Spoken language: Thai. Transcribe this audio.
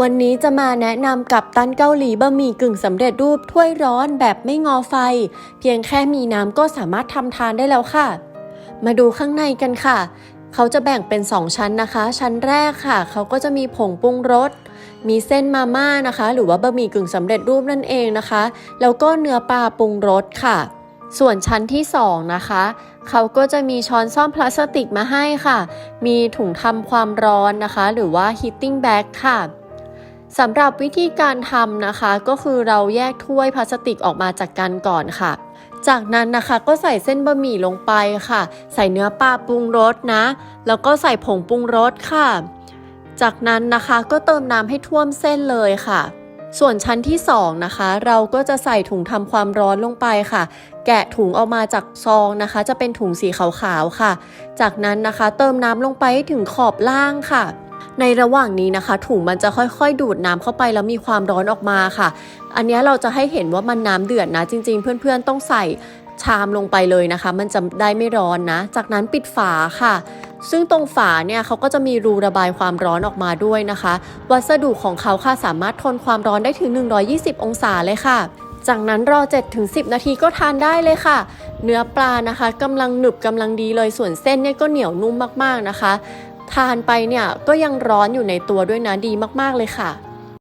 วันนี้จะมาแนะนำกับตันเกาหลีบะหมี่กึ่งสำเร็จรูปถ้วยร้อนแบบไม่งอไฟ เพียงแค่มีน้ำก็สามารถทำทานได้แล้วค่ะ มาดูข้างในกันค่ะ เขาจะแบ่งเป็น 2 ชั้นนะคะ ชั้นแรกค่ะ เขาก็จะมีผงปรุงรส มีเส้นมาม่านะคะ หรือว่าบะหมี่กึ่งสำเร็จรูปนั่นเองนะคะ แล้วก็เนื้อปลาปรุงรสค่ะ ส่วนชั้นที่ 2 นะคะ เขาก็จะมีช้อนซ่อมพลาสติกมาให้ค่ะ มีถุงทำความร้อนนะคะ หรือว่า heating bag ค่ะ สำหรับวิธีการทำนะคะ ก็คือเราแยกถ้วยพลาสติกออกมาจากกันก่อนค่ะ จากนั้นนะคะก็ใส่เส้นบะหมี่ลงไปค่ะ ใส่เนื้อปลาปรุงรสนะ แล้วก็ใส่ผงปรุงรสค่ะ จากนั้นนะคะก็เติมน้ำให้ท่วมเส้นเลยค่ะ ส่วนชั้นที่ 2 นะคะ เราก็จะใส่ถุงทำความร้อนลงไปค่ะ แกะถุงออกมาจากซองนะคะ จะเป็นถุงสีขาวๆค่ะ จากนั้นนะคะ เติมน้ำลงไปให้ถึงขอบล่างค่ะ ในระหว่างนี้นะคะ ถุงมันจะค่อยๆ ดูดน้ำเข้าไปแล้วมีความร้อนออกมาค่ะ อันนี้เราจะให้เห็นว่ามันน้ำเดือดนะ จริงๆ เพื่อนๆต้องใส่ชามลงไปเลยนะคะ มันจะได้ไม่ร้อนนะ จากนั้นปิดฝาค่ะ ซึ่งตรงฝาเนี่ยเขาก็จะมีรูระบายความร้อนออกมาด้วยนะคะ วัสดุของเขาค่ะสามารถทนความร้อนได้ถึง 120 องศาเลยค่ะ จากนั้นรอ 7-10 นาทีก็ทานได้เลยค่ะ เนื้อปลานะคะกำลังหนึบกำลังดีเลยส่วนเส้นเนี่ยก็เหนียวนุ่มมากๆนะคะ ทานไปเนี่ยก็ยังร้อนอยู่ในตัวด้วยนะดีมากๆเลยค่ะ